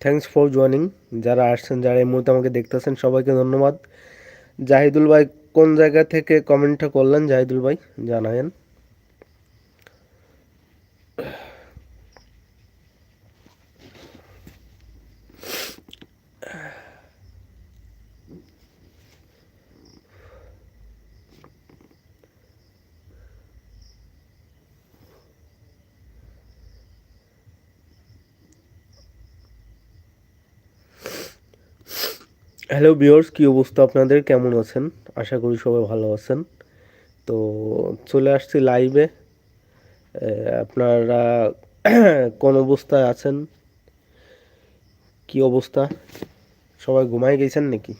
Thanks for joining যারা আসছেন, যারা এই মুহূর্তে আমাকে দেখতেছেন সবাইকে ধন্যবাদ। জাহিদুল ভাই কোন জায়গা থেকে কমেন্টটা করলেন? জাহিদুল ভাই জানায়েন। হ্যালো বিয়র্স কী অবস্থা আপনাদের? কেমন আছেন? আশা করি সবাই ভালো আছেন। তো চলে আসছি লাইভে আপনারা কোন অবস্থায় আছেন? কি অবস্থা? সবাই ঘুমায় গেছেন নাকি?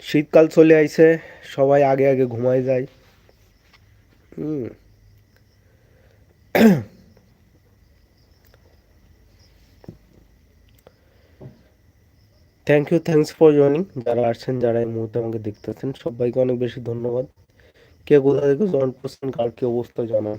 শীতকাল চলে আইছে, সবাই আগে আগে ঘুমায় যায়। হুম। Thank you thanks for joining যারা আসছেন, যারা এই মুহূর্তে আমাকে দেখতে দেখতেছেন সবাইকে অনেক বেশি ধন্যবাদ। কে কোথা থেকে জয়েন করছেন, কার কি অবস্থা জানান।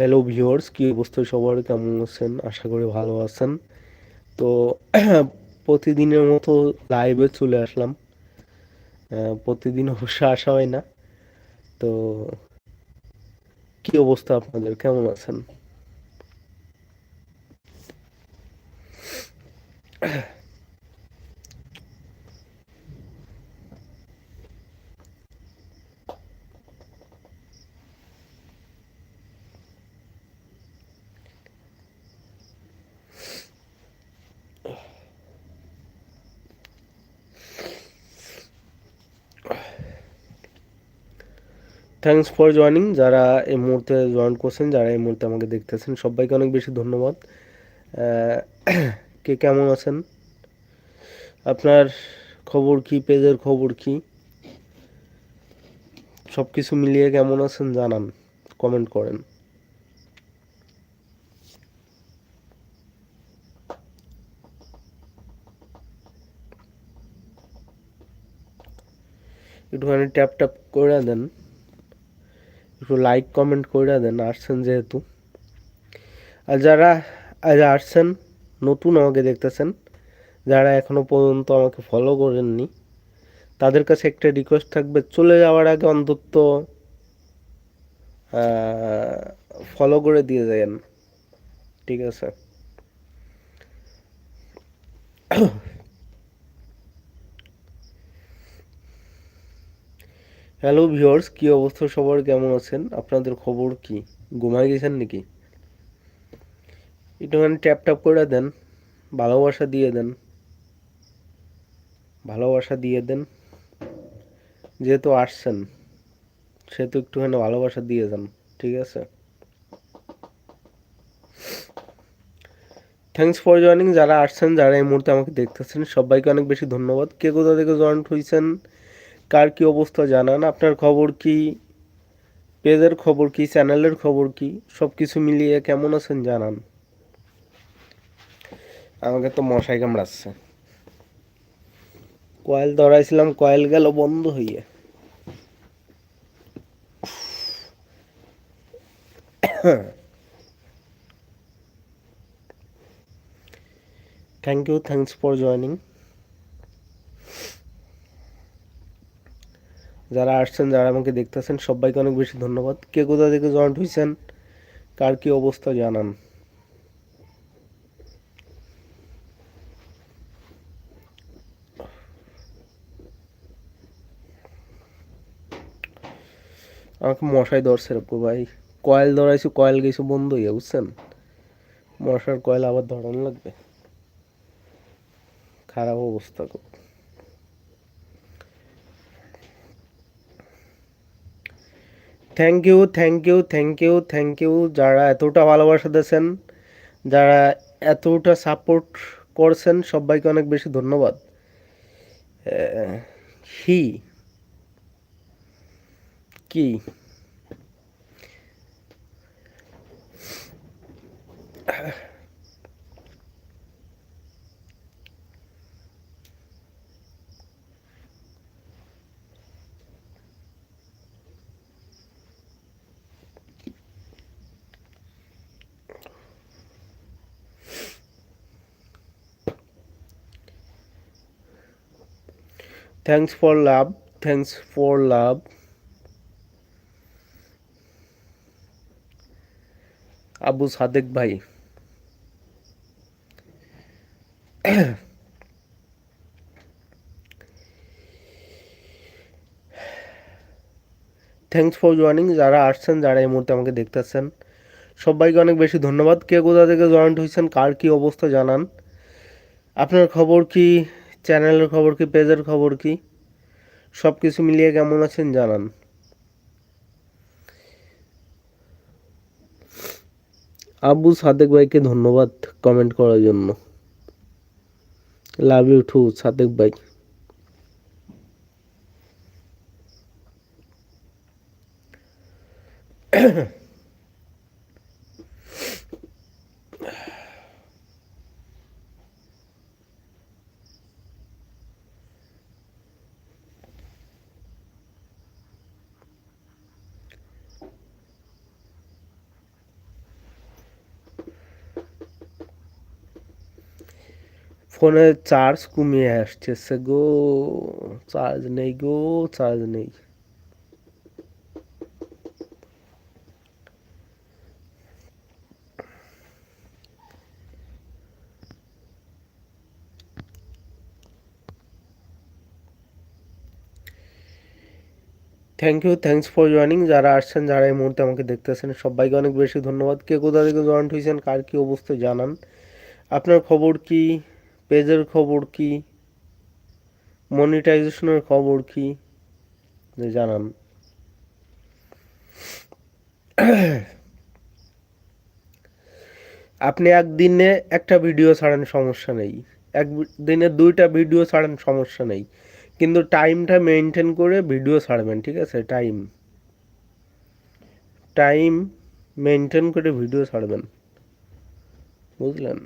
হ্যালো ভিউয়ার্স কী অবস্থা সবার? কেমন আছেন? আশা করি ভালো আছেন। তো, প্রতিদিনের মতো লাইভে চলে আসলাম। প্রতিদিন অবশ্য আসা হয় না। তো, কি অবস্থা আপনাদের? কেমন আছেন? থ্যাংকস ফর জয়নিং যারা এই মুহূর্তে জয়েন করছেন, যারা এই মুহূর্তে আমাকে দেখতেছেন, সবাইকে অনেক বেশি ধন্যবাদ। কে কেমন আছেন? আপনার খবর কি? পেজের খবর কি? সব কিছু মিলিয়ে কেমন আছেন জানান কমেন্ট করেন। একটুখানি ট্যাপ ট্যাপ করে দেন। একটু লাইক কমেন্ট করে দেন, আসছেন যেহেতু। আর যারা আসছেন, নতুন আমাকে দেখতেছেন, যারা এখনও পর্যন্ত আমাকে ফলো করেননি, তাদের কাছে একটা রিকোয়েস্ট থাকবে, চলে যাওয়ার আগে অন্তত ফলো করে দিয়ে যান। ঠিক আছে? হ্যালো ভিউয়ার্স, কি অবস্থা সবার? কেমন আছেন? আপনাদের খবর কি? ঘুমাই গেছেন নাকি? একটুখানি ট্যাপ ট্যাপ করে দেন, ভালোবাসা দিয়ে দেন, ভালোবাসা দিয়ে দেন। যেহেতু আসছেন, সেহেতু একটুখানি ভালোবাসা দিয়ে দেন, ঠিক আছে? থ্যাংকস ফর জয়নিং যারা আসছেন, যারা এই মুহূর্তে আমাকে দেখতেছেন, সবাইকে অনেক বেশি ধন্যবাদ। কে কোথা থেকে জয়েন্ট হয়েছেন কার কি অবস্থা জানান? আপনার খবর কি? পেজের খবর কি? চ্যানেলের খবর কি? সব কিছু মিলিয়ে কেমন আছেন জানান। আমাকে তো মশাই কামড়াচ্ছে। কয়েল ধরাইছিলাম, কয়েল গেল বন্ধ হইয়ে। Thank you thanks for joining যারা আসছেন, যারা আমাকে দেখতেছেন, সবাইকে অনেক বেশি ধন্যবাদ। কে কোথা থেকে জয়েন্ট হয়েছেন কার কি অবস্থা জানান। আমাকে মশাই ধরছে রে ভাই। কয়েল ধরাইছি, কয়েল গেছে বন্ধ হইয়া, বুঝছেন? মশার কয়েল আবার ধরানো লাগবে। খারাপ অবস্থা খুব thank you thank you thank you thank you যারা এতটা ভালোবাসা দিয়েছেন, যারা এতটা সাপোর্ট করছেন, সবাইকে অনেক বেশি ধন্যবাদ। হি কি? Thanks for love thanks for love Abu Sadek ভাই। থ্যাংকস ফর জয়েনিং যারা আসছেন, যারা এই মুহূর্তে আমাকে দেখতেছেন সবাইকে অনেক বেশি ধন্যবাদ। কে কোথা থেকে জয়েন্ট হয়েছেন, কার কি অবস্থা জানান। আপনার খবর কি? চ্যানেলের খবর কি, পেজের খবর কি সব কিছু মিলিয়ে কেমন আছেন জানান। আবু সাদেক ভাইকে ধন্যবাদ কমেন্ট করার জন্য। লাভ ইউ টু সাদেক ভাই। ফোনের চার্জ কমিয়ে আসছে সে গো, চার্জ নেই গো, চার্জ নেই। Thank you thanks for joining যারা আসছেন, যারা এই মুহূর্তে আমাকে দেখতেছেন, সবাইকে অনেক বেশি ধন্যবাদ। কে কোথা থেকে জয়েন্ট হয়েছেন কার কী অবস্থা জানান। আপনার খবর কি? পেজের খবর কি? মনিটাইজেশনের খবর কি? জানান। আপনি একদিনে একটা ভিডিও ছাড়েন, সমস্যা নেই। এক দিনে দুইটা ভিডিও ছাড়েন, সমস্যা নেই। কিন্তু টাইমটা মেনটেন করে ভিডিও ছাড়বেন, ঠিক আছে? টাইম টাইম মেনটেন করে ভিডিও ছাড়বেন। বুঝলেন?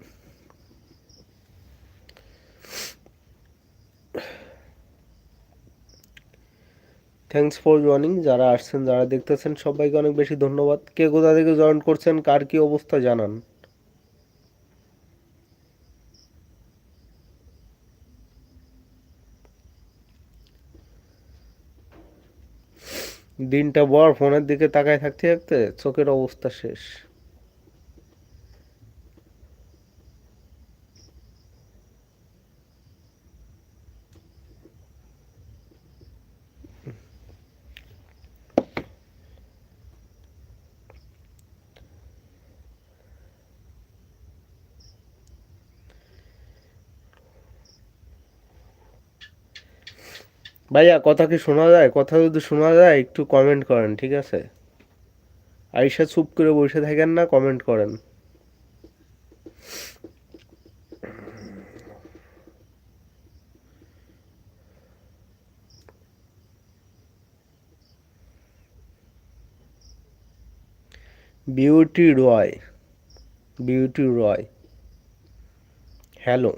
থ্যাংকস ফর জয়নিং যারা আসছেন, যারা দেখতেছেন, সবাইকে অনেক বেশি ধন্যবাদ। কে কোথা থেকে জয়েন করছেন, কার কি অবস্থা, জানান। দিনটা বর ফোনের দিকে তাকায় থাকতে থাকতে চোখের অবস্থা শেষ। ভাইয়া, কথা কি শোনা যায়? কথা যদি শোনা যায়, একটু কমেন্ট করেন, ঠিক আছে? আইসা চুপ করে বসে থাকেন না কমেন্ট করেন। Beauty Roy Beauty Roy hello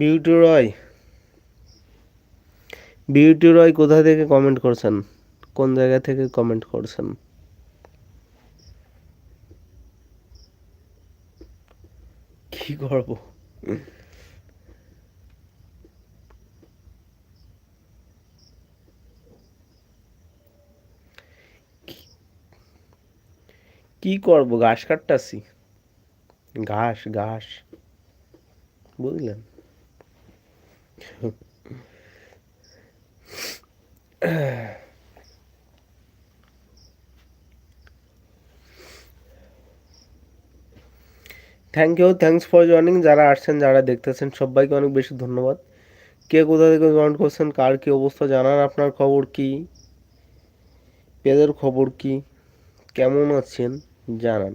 Beauty Roy Beauty Roy কোথা থেকে কমেন্ট করছেন? কোন জায়গা থেকে কমেন্ট করছেন? কি করব? কি করব? ঘাস কাটতাছি। ঘাস ঘাস। বুঝলেন? Thank you thanks for joining যারা আসছেন, যারা দেখতেছেন, সবাইকে অনেক বেশি ধন্যবাদ। কে কোথা থেকে জয়েন করছেন, কার কি অবস্থা, জানান আপনার খবর কি? পেজের খবর কি? কেমন আছেন? জানান।